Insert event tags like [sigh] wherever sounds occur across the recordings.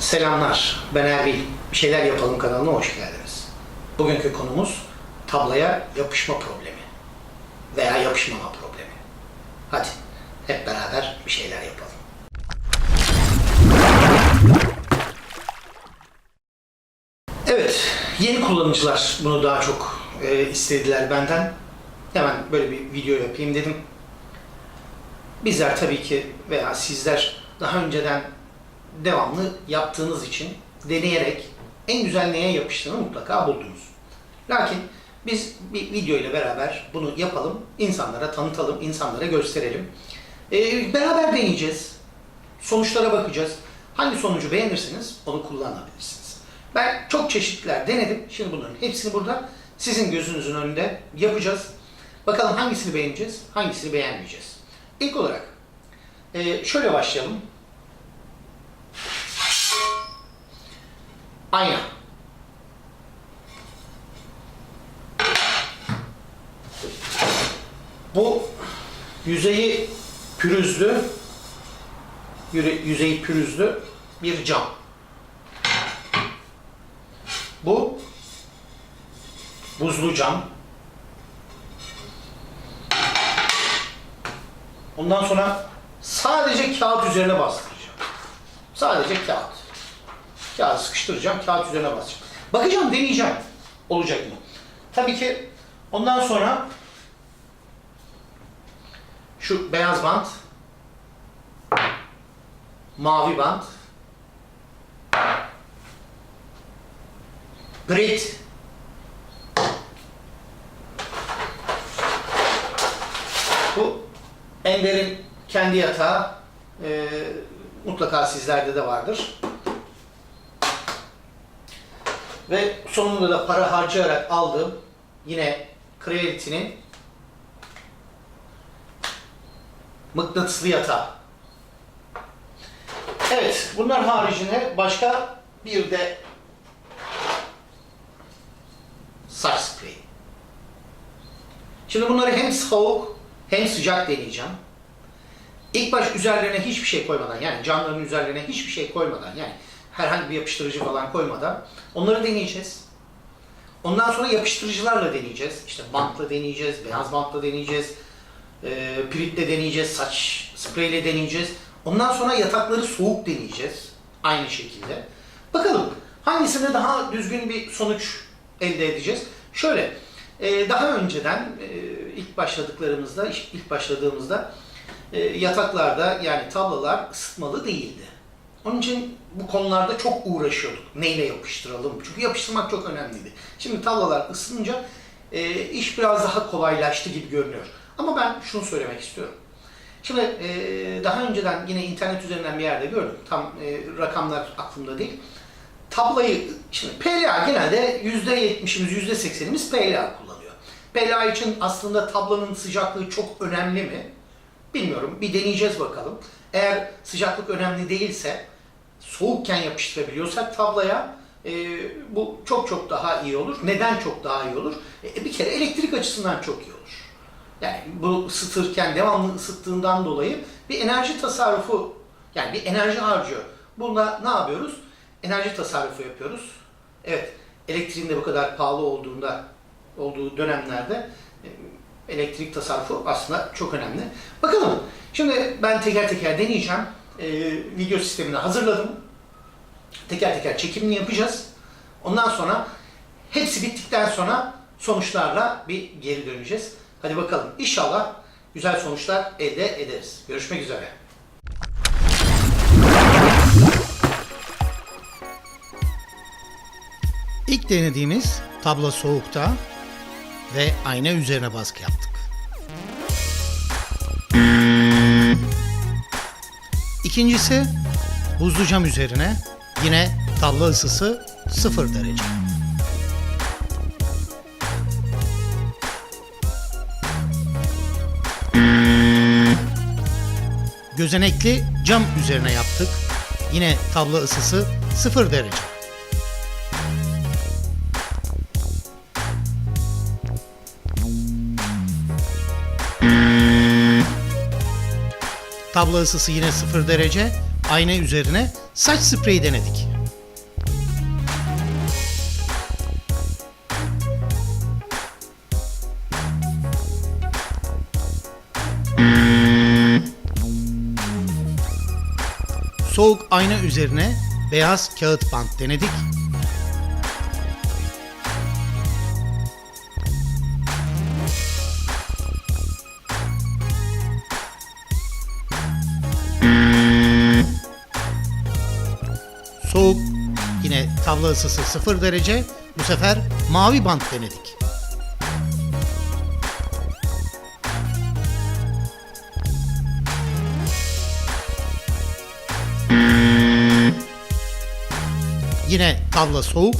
Selamlar, ben Erbil. Bir şeyler yapalım kanalına hoş geldiniz. Bugünkü konumuz tabloya yapışma problemi veya yapışmama problemi. Hadi hep beraber bir şeyler yapalım. Evet, yeni kullanıcılar bunu daha çok e, istediler benden. Hemen böyle bir video yapayım dedim. Bizler tabii ki veya sizler daha önceden devamlı yaptığınız için deneyerek en güzel neye yapıştığını mutlaka buldunuz. Lakin biz bir video ile beraber bunu yapalım, insanlara tanıtalım, insanlara gösterelim. Ee, beraber deneyeceğiz. Sonuçlara bakacağız. Hangi sonucu beğenirsiniz onu kullanabilirsiniz. Ben çok çeşitler denedim. Şimdi bunların hepsini burada sizin gözünüzün önünde yapacağız. Bakalım hangisini beğeneceğiz, hangisini beğenmeyeceğiz. İlk olarak e, şöyle başlayalım. Ayna. Bu yüzeyi pürüzlü, yüzeyi pürüzlü bir cam. Bu buzlu cam. Ondan sonra sadece kağıt üzerine bastıracağım. Sadece kağıt. Kağıdı sıkıştıracağım, kağıt üzerine basacağım. Bakacağım, deneyeceğim. Olacak mı? Tabii ki ondan sonra şu beyaz bant, mavi bant, grit, bu Ender'in kendi yatağı e, mutlaka sizlerde de vardır. Ve sonunda da para harcayarak aldığım yine Creality'nin mıknatıslı yatağı. Evet, bunlar haricinde başka bir de saç spreyi. Şimdi bunları hem soğuk hem sıcak deneyeceğim. İlk baş üzerlerine hiçbir şey koymadan yani camların üzerlerine hiçbir şey koymadan yani herhangi bir yapıştırıcı falan koymadan onları deneyeceğiz. Ondan sonra yapıştırıcılarla deneyeceğiz. İşte bantla deneyeceğiz, beyaz bantla deneyeceğiz, e, piritle deneyeceğiz, saç spreyle deneyeceğiz. Ondan sonra yatakları soğuk deneyeceğiz. Aynı şekilde. Bakalım hangisinde daha düzgün bir sonuç elde edeceğiz. Şöyle, e, daha önceden e, ilk başladıklarımızda, ilk başladığımızda e, yataklarda yani tablolar ısıtmalı değildi. Onun için bu konularda çok uğraşıyorduk. Neyle yapıştıralım? Çünkü yapıştırmak çok önemliydi. Şimdi tablolar ısınınca e, iş biraz daha kolaylaştı gibi görünüyor. Ama ben şunu söylemek istiyorum. Şimdi e, daha önceden yine internet üzerinden bir yerde gördüm. Tam e, rakamlar aklımda değil. Tablayı, şimdi PLA genelde %70'imiz, %80'imiz PLA kullanıyor. PLA için aslında tablanın sıcaklığı çok önemli mi? Bilmiyorum. Bir deneyeceğiz bakalım. Eğer sıcaklık önemli değilse, soğukken yapıştırabiliyorsak tablaya e, bu çok çok daha iyi olur. Neden çok daha iyi olur? E, bir kere elektrik açısından çok iyi olur. Yani bu ısıtırken devamlı ısıttığından dolayı bir enerji tasarrufu, yani bir enerji harcıyor. Bunda ne yapıyoruz? Enerji tasarrufu yapıyoruz. Evet, elektriğin de bu kadar pahalı olduğunda, olduğu dönemlerde e, elektrik tasarrufu aslında çok önemli. Bakalım. Şimdi ben teker teker deneyeceğim. Ee, video sistemini hazırladım. Teker teker çekimini yapacağız. Ondan sonra hepsi bittikten sonra sonuçlarla bir geri döneceğiz. Hadi bakalım. İnşallah güzel sonuçlar elde ederiz. Görüşmek üzere. İlk denediğimiz tablo soğukta ve ayna üzerine baskı yaptık. İkincisi buzlu cam üzerine yine tablo ısısı 0 derece. Gözenekli cam üzerine yaptık. Yine tablo ısısı 0 derece. Tabla ısısı yine 0 derece. Ayna üzerine saç spreyi denedik. Soğuk ayna üzerine beyaz kağıt bant denedik. Soğuk yine tavla ısısı 0 derece. Bu sefer mavi bant denedik. Yine tavla soğuk.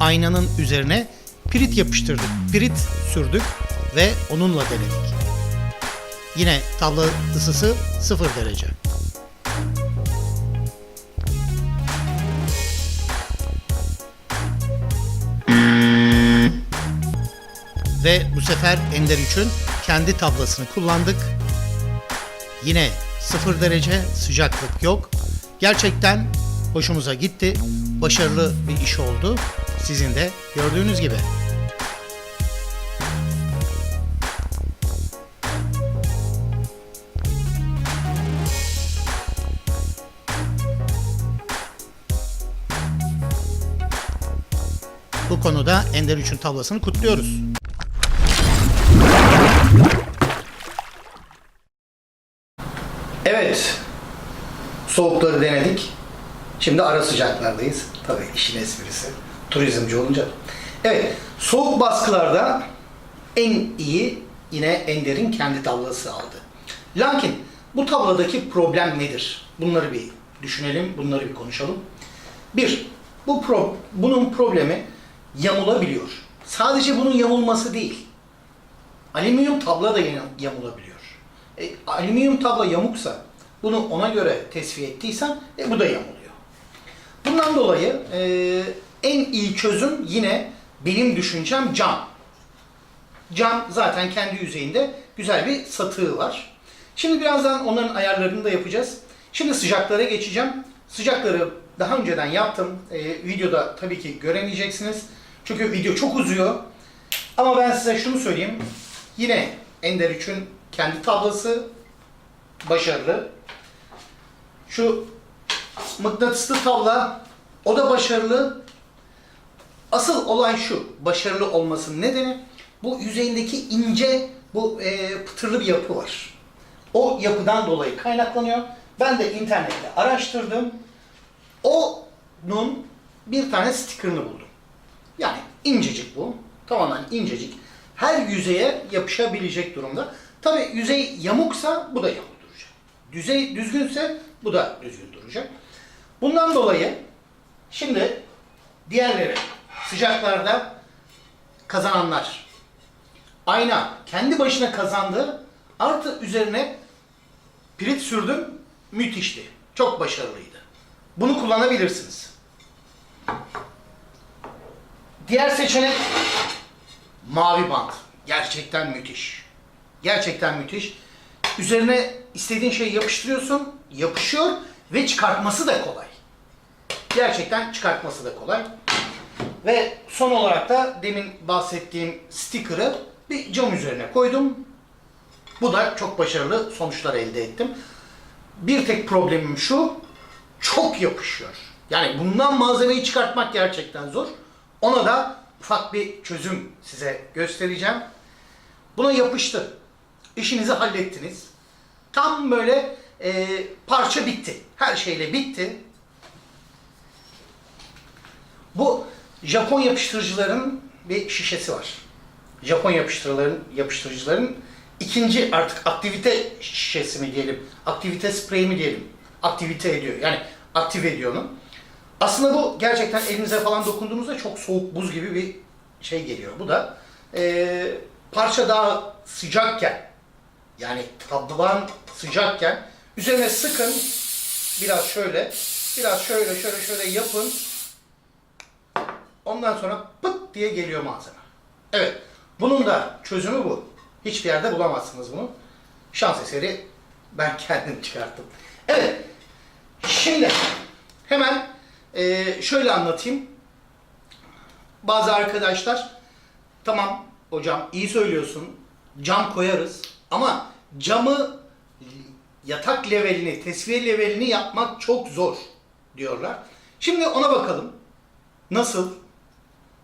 Aynanın üzerine pirit yapıştırdık. Pirit sürdük ve onunla denedik. Yine tavla ısısı 0 derece. Ve bu sefer Ender 3'ün kendi tablasını kullandık. Yine 0 derece sıcaklık yok. Gerçekten hoşumuza gitti. Başarılı bir iş oldu. Sizin de gördüğünüz gibi. Bu konuda Ender 3'ün tablasını kutluyoruz. Evet. Soğukları denedik. Şimdi ara sıcaklardayız. Tabii işin esprisi. Turizmci olunca. Evet. Soğuk baskılarda en iyi yine Ender'in kendi tablası aldı. Lakin bu tabladaki problem nedir? Bunları bir düşünelim, bunları bir konuşalım. Bir, bu pro, bunun problemi yamulabiliyor. Sadece bunun yamulması değil. Alüminyum tabla da yamulabiliyor. E, alüminyum tabla yamuksa bunu ona göre tesviye ettiysen e, bu da yamuluyor. Bundan dolayı e, en iyi çözüm yine benim düşüncem cam. Cam zaten kendi yüzeyinde güzel bir satığı var. Şimdi birazdan onların ayarlarını da yapacağız. Şimdi sıcaklara geçeceğim. Sıcakları daha önceden yaptım. E, videoda tabii ki göremeyeceksiniz. Çünkü video çok uzuyor. Ama ben size şunu söyleyeyim. Yine Ender 3'ün kendi tablası başarılı. Şu mıknatıslı tavla o da başarılı. Asıl olay şu, başarılı olmasının nedeni bu yüzeyindeki ince bu e, pıtırlı bir yapı var. O yapıdan dolayı kaynaklanıyor. Ben de internette araştırdım. Onun bir tane sticker'ını buldum. Yani incecik bu. Tamamen incecik. Her yüzeye yapışabilecek durumda. Tabi yüzey yamuksa bu da yamuk duracak. Düzey düzgünse bu da düzgün duracak. Bundan dolayı şimdi diğerleri sıcaklarda kazananlar ayna kendi başına kazandı artı üzerine pirit sürdüm müthişti. Çok başarılıydı. Bunu kullanabilirsiniz. Diğer seçenek mavi bant. Gerçekten müthiş. Gerçekten müthiş. Üzerine istediğin şeyi yapıştırıyorsun, yapışıyor ve çıkartması da kolay. Gerçekten çıkartması da kolay. Ve son olarak da demin bahsettiğim sticker'ı bir cam üzerine koydum. Bu da çok başarılı sonuçlar elde ettim. Bir tek problemim şu, çok yapışıyor. Yani bundan malzemeyi çıkartmak gerçekten zor. Ona da ufak bir çözüm size göstereceğim. Buna yapıştı. İşinizi hallettiniz. Tam böyle e, parça bitti. Her şeyle bitti. Bu Japon yapıştırıcıların bir şişesi var. Japon yapıştırıcıların yapıştırıcıların ikinci artık aktivite şişesi mi diyelim, aktivite spreyi mi diyelim, aktivite ediyor. Yani aktif ediyor onu. Aslında bu gerçekten elinize falan dokunduğunuzda çok soğuk buz gibi bir şey geliyor. Bu da e, parça daha sıcakken yani taban sıcakken üzerine sıkın biraz şöyle biraz şöyle şöyle şöyle yapın ondan sonra pıt diye geliyor malzeme. Evet. Bunun da çözümü bu. Hiçbir yerde bulamazsınız bunu. Şans eseri ben kendim çıkarttım. Evet. Şimdi hemen e, şöyle anlatayım. Bazı arkadaşlar tamam hocam iyi söylüyorsun cam koyarız ama camı yatak levelini, tesviye levelini yapmak çok zor diyorlar. Şimdi ona bakalım. Nasıl?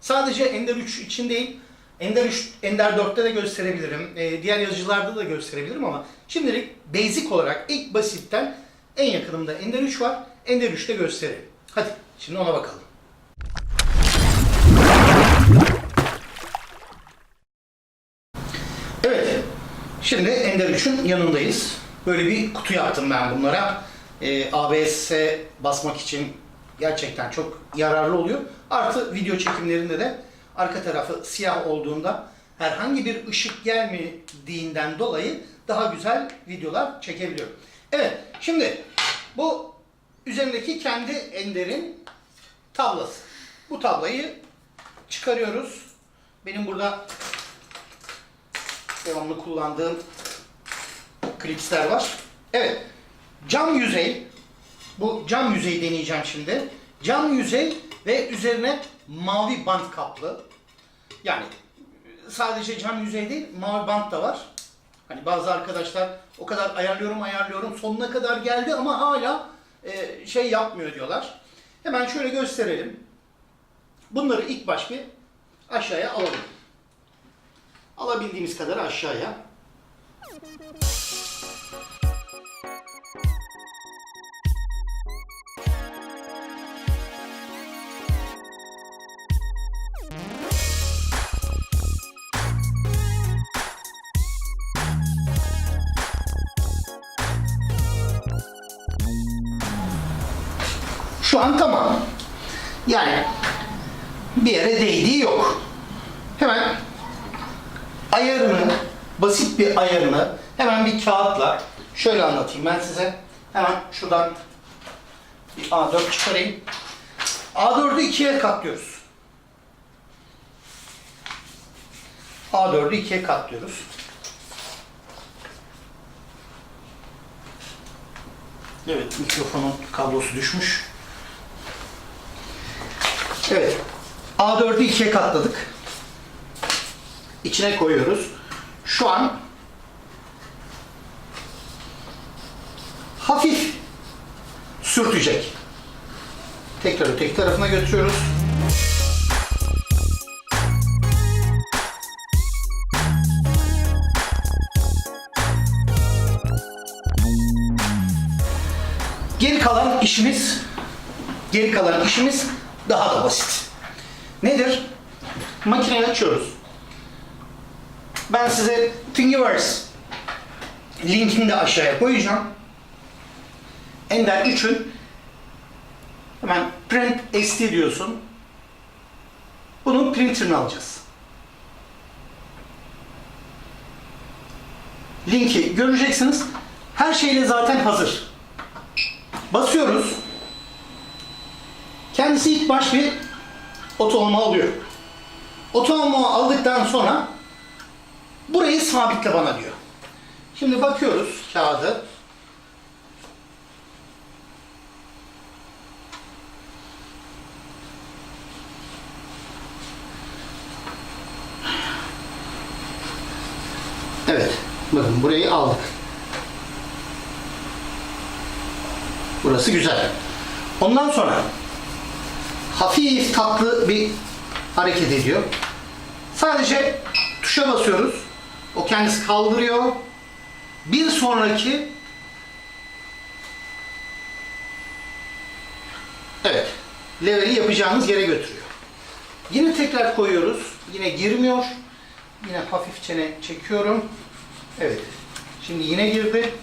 Sadece Ender 3 için değil, Ender 3, Ender 4'te de gösterebilirim. Ee, diğer yazıcılarda da gösterebilirim ama şimdilik basic olarak ilk basitten en yakınımda Ender 3 var. Ender 3'te gösterelim. Hadi şimdi ona bakalım. Evet. Şimdi Ender 3'ün yanındayız. Böyle bir kutu yaptım ben bunlara. Ee, ABS basmak için gerçekten çok yararlı oluyor. Artı video çekimlerinde de arka tarafı siyah olduğunda herhangi bir ışık gelmediğinden dolayı daha güzel videolar çekebiliyorum. Evet, şimdi bu üzerindeki kendi Ender'in tablası. Bu tablayı çıkarıyoruz. Benim burada devamlı kullandığım klipsler var. Evet. Cam yüzey. Bu cam yüzeyi deneyeceğim şimdi. Cam yüzey ve üzerine mavi bant kaplı. Yani sadece cam yüzey değil, mavi bant da var. Hani bazı arkadaşlar o kadar ayarlıyorum ayarlıyorum sonuna kadar geldi ama hala e, şey yapmıyor diyorlar. Hemen şöyle gösterelim. Bunları ilk baş bir aşağıya alalım. Alabildiğimiz kadar aşağıya. Şu an tamam. Yani bir yere değdiği yok. Ayarını, basit bir ayarını hemen bir kağıtla şöyle anlatayım ben size. Hemen şuradan bir A4 çıkarayım. A4'ü ikiye katlıyoruz. A4'ü ikiye katlıyoruz. Evet, mikrofonun kablosu düşmüş. Evet, A4'ü ikiye katladık içine koyuyoruz. Şu an hafif sürtecek. Tekrar öteki tarafına götürüyoruz. Geri kalan işimiz geri kalan işimiz daha da basit. Nedir? Makineyi açıyoruz. Ben size Thingiverse linkini de aşağıya koyacağım. Ender 3'ün hemen print ST diyorsun. Bunun printer'ını alacağız. Linki göreceksiniz. Her şeyle zaten hazır. Basıyoruz. Kendisi ilk baş bir otonomu alıyor. Otonomu aldıktan sonra Burayı sabitle bana diyor. Şimdi bakıyoruz kağıdı. Evet. Bakın burayı aldık. Burası güzel. Ondan sonra hafif tatlı bir hareket ediyor. Sadece tuşa basıyoruz. O kendisi kaldırıyor. Bir sonraki Evet. Leveli yapacağımız yere götürüyor. Yine tekrar koyuyoruz. Yine girmiyor. Yine hafif çene çekiyorum. Evet. Şimdi yine girdi.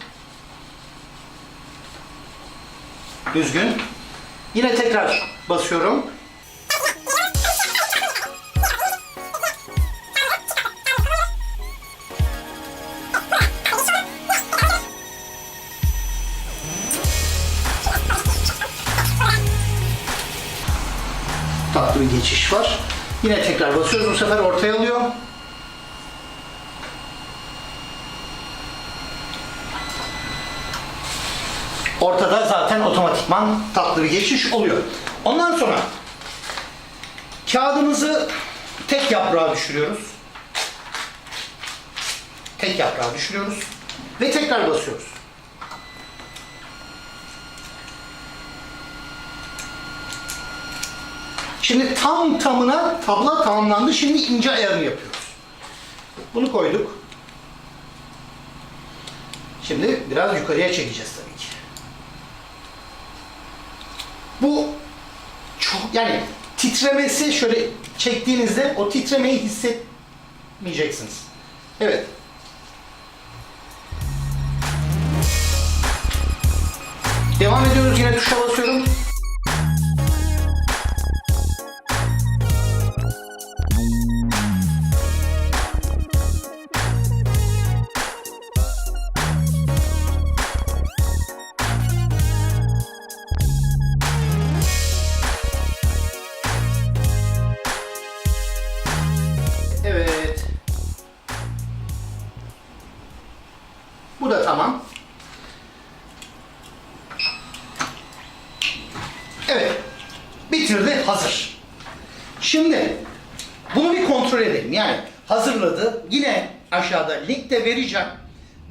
Düzgün. Yine tekrar basıyorum. Bir geçiş var. Yine tekrar basıyoruz. Bu sefer ortaya alıyor. Ortada zaten otomatikman tatlı bir geçiş oluyor. Ondan sonra kağıdımızı tek yaprağa düşürüyoruz. Tek yaprağa düşürüyoruz ve tekrar basıyoruz. Şimdi tam tamına tabla tamamlandı. Şimdi ince ayarını yapıyoruz. Bunu koyduk. Şimdi biraz yukarıya çekeceğiz tabii ki. Bu çok yani titremesi şöyle çektiğinizde o titremeyi hissetmeyeceksiniz. Evet. Devam ediyoruz yine tuşa basıyorum. Vereceğim.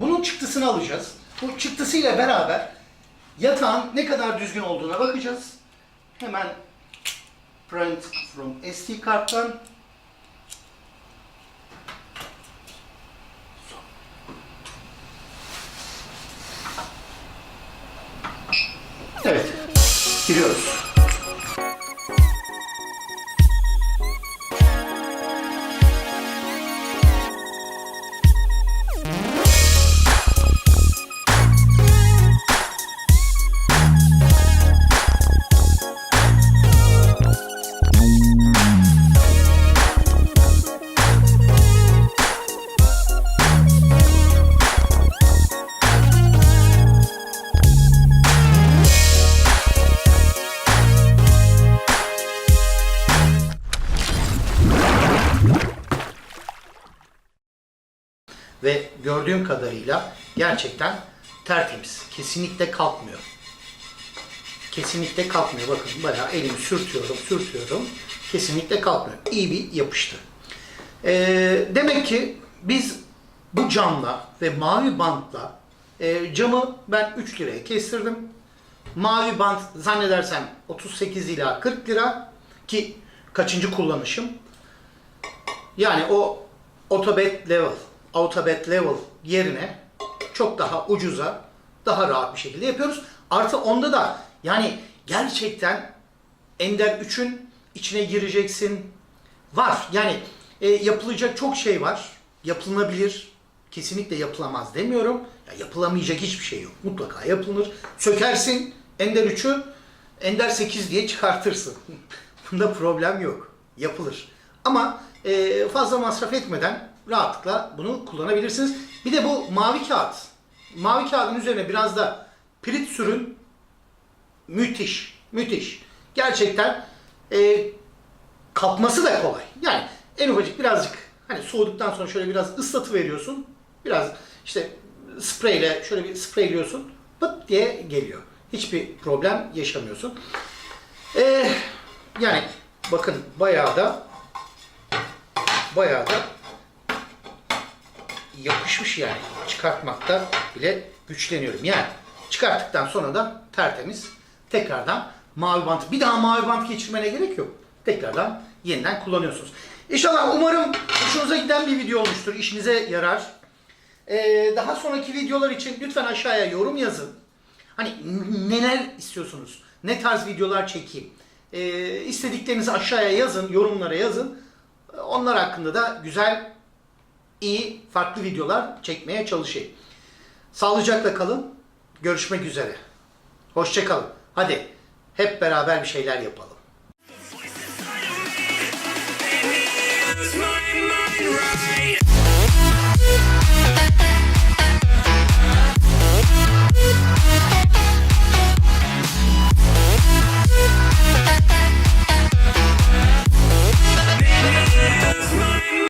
Bunun çıktısını alacağız. Bu çıktısıyla beraber yatağın ne kadar düzgün olduğuna bakacağız. Hemen print from SD karttan Evet. Giriyoruz. Ve gördüğüm kadarıyla gerçekten tertemiz. Kesinlikle kalkmıyor. Kesinlikle kalkmıyor. Bakın bayağı elimi sürtüyorum, sürtüyorum. Kesinlikle kalkmıyor. İyi bir yapıştı. Ee, demek ki biz bu camla ve mavi bantla e, camı ben 3 liraya kestirdim. Mavi bant zannedersem 38 ila 40 lira ki kaçıncı kullanışım. Yani o Autobet Level, Autobet Level yerine çok daha ucuza, daha rahat bir şekilde yapıyoruz. Artı onda da yani gerçekten Ender 3'ün içine gireceksin. Var. Yani e, yapılacak çok şey var. Yapılabilir. Kesinlikle yapılamaz demiyorum. Ya, yapılamayacak hiçbir şey yok. Mutlaka yapılır. Sökersin Ender 3'ü Ender 8 diye çıkartırsın. [laughs] Bunda problem yok. Yapılır. Ama e, fazla masraf etmeden rahatlıkla bunu kullanabilirsiniz. Bir de bu mavi kağıt. Mavi kağıdın üzerine biraz da pirit sürün. Müthiş. Müthiş. Gerçekten e, kapması da kolay. Yani en ufacık birazcık hani soğuduktan sonra şöyle biraz ıslatı veriyorsun. Biraz işte spreyle şöyle bir spreyliyorsun. Pıt diye geliyor. Hiçbir problem yaşamıyorsun. Ee, yani bakın bayağı da bayağı da yapışmış yani. Çıkartmakta bile güçleniyorum. Yani çıkarttıktan sonra da tertemiz tekrardan mavi bant. Bir daha mavi bant geçirmene gerek yok. Tekrardan yeniden kullanıyorsunuz. İnşallah umarım hoşunuza giden bir video olmuştur. İşinize yarar. Ee, daha sonraki videolar için lütfen aşağıya yorum yazın. Hani neler istiyorsunuz? Ne tarz videolar çekeyim? Ee, istediklerinizi aşağıya yazın, yorumlara yazın. Onlar hakkında da güzel, iyi, farklı videolar çekmeye çalışayım. Sağlıcakla kalın. Görüşmek üzere. Hoşçakalın. Hadi hep beraber bir şeyler yapalım. Right